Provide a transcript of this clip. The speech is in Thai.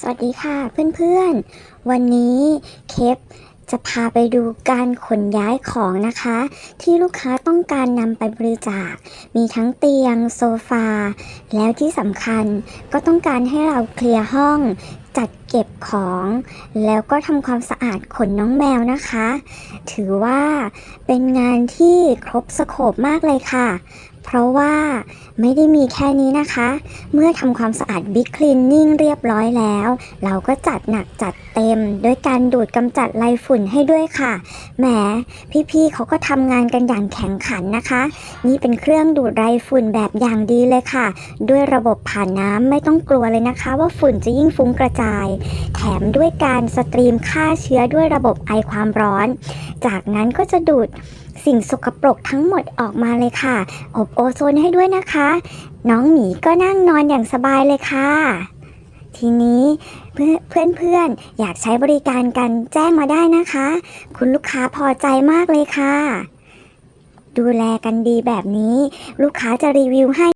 สวัสดีค่ะเพื่อนๆ วันนี้เคปจะพาไปดูการขนย้ายของนะคะ ที่ลูกค้าต้องการนำไปบริจาค มีทั้งเตียงโซฟา แล้วที่สำคัญก็ต้องการให้เราเคลียร์ห้อง จัดเก็บของ แล้วก็ทำความสะอาดขนน้องแมวนะคะ ถือว่าเป็นงานที่ครบสโคปมากเลยค่ะ เพราะว่าไม่ได้มีแค่นี้นะคะ เมื่อทำความสะอาดบิ๊กคลีนนิ่งเรียบร้อยแล้ว เราก็จัดหนักจัดเต็มด้วยการดูดกำจัดไรฝุ่นให้ด้วยค่ะ แหม พี่ๆเขาก็ทำงานกันอย่างแข็งขันนะคะ นี่เป็นเครื่องดูดไรฝุ่นแบบอย่างดีเลยค่ะ ด้วยระบบผ่านน้ำไม่ต้องกลัวเลยนะคะ ว่าฝุ่นจะยิ่งฟุ้งกระจาย แถมด้วยการสตรีมฆ่าเชื้อด้วยระบบไอความร้อน จากนั้นก็จะดูดสิ่งสกปรกทั้งหมดออกมาเลยค่ะ อบโอโซนให้ด้วยนะคะ น้องหมีก็นั่งนอนอย่างสบายเลยค่ะ ทีนี้เพื่อนเพื่อนเพื่อนอยากใช้บริการกันแจ้งมาได้นะคะ คุณลูกค้าพอใจมากเลยค่ะ ดูแลกันดีแบบนี้ ลูกค้าจะรีวิวให้